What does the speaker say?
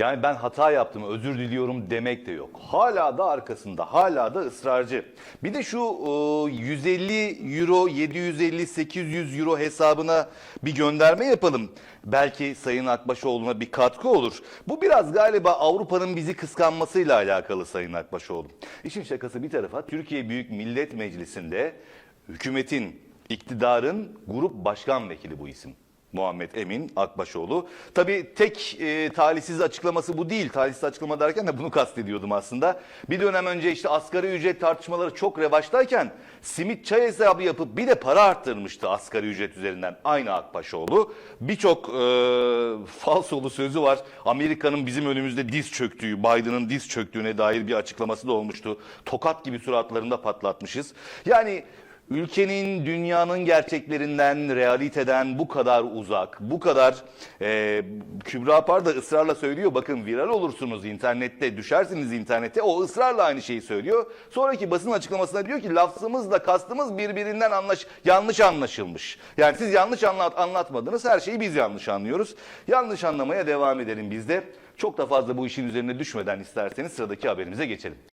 Yani ben hata yaptım, özür diliyorum demek de yok. Hala da arkasında, hala da ısrarcı. Bir de şu e, 150 euro, 750, 800 euro hesabına bir gönderme yapalım. Belki Sayın Akbaşoğlu'na bir katkı olur. Bu biraz galiba Avrupa'nın bizi kıskanmasıyla alakalı Sayın Akbaşoğlu. İşin şakası bir tarafa Türkiye Büyük Millet Meclisi'nde hükümetin, iktidarın grup başkan vekili bu isim. Muhammed Emin Akbaşoğlu. Tabii tek e, talihsiz açıklaması bu değil. Talihsiz açıklama derken de bunu kastediyordum aslında. Bir dönem önce işte asgari ücret tartışmaları çok revaçtayken simit çay hesabı yapıp bir de para arttırmıştı asgari ücret üzerinden aynı Akbaşoğlu. Birçok e, falsolu sözü var. Amerika'nın bizim önümüzde diz çöktüğü, Biden'ın diz çöktüğüne dair bir açıklaması da olmuştu. Tokat gibi suratlarında patlatmışız. Yani ülkenin, dünyanın gerçeklerinden, realiteden bu kadar uzak, bu kadar e, Kübra Par da ısrarla söylüyor. Bakın viral olursunuz internette, düşersiniz internette. O ısrarla aynı şeyi söylüyor. Sonraki basın açıklamasında diyor ki lafzımızla kastımız birbirinden anlaş, yanlış anlaşılmış. Yani siz yanlış anlat, anlatmadınız, her şeyi biz yanlış anlıyoruz. Yanlış anlamaya devam edelim biz de. Çok da fazla bu işin üzerine düşmeden isterseniz sıradaki haberimize geçelim.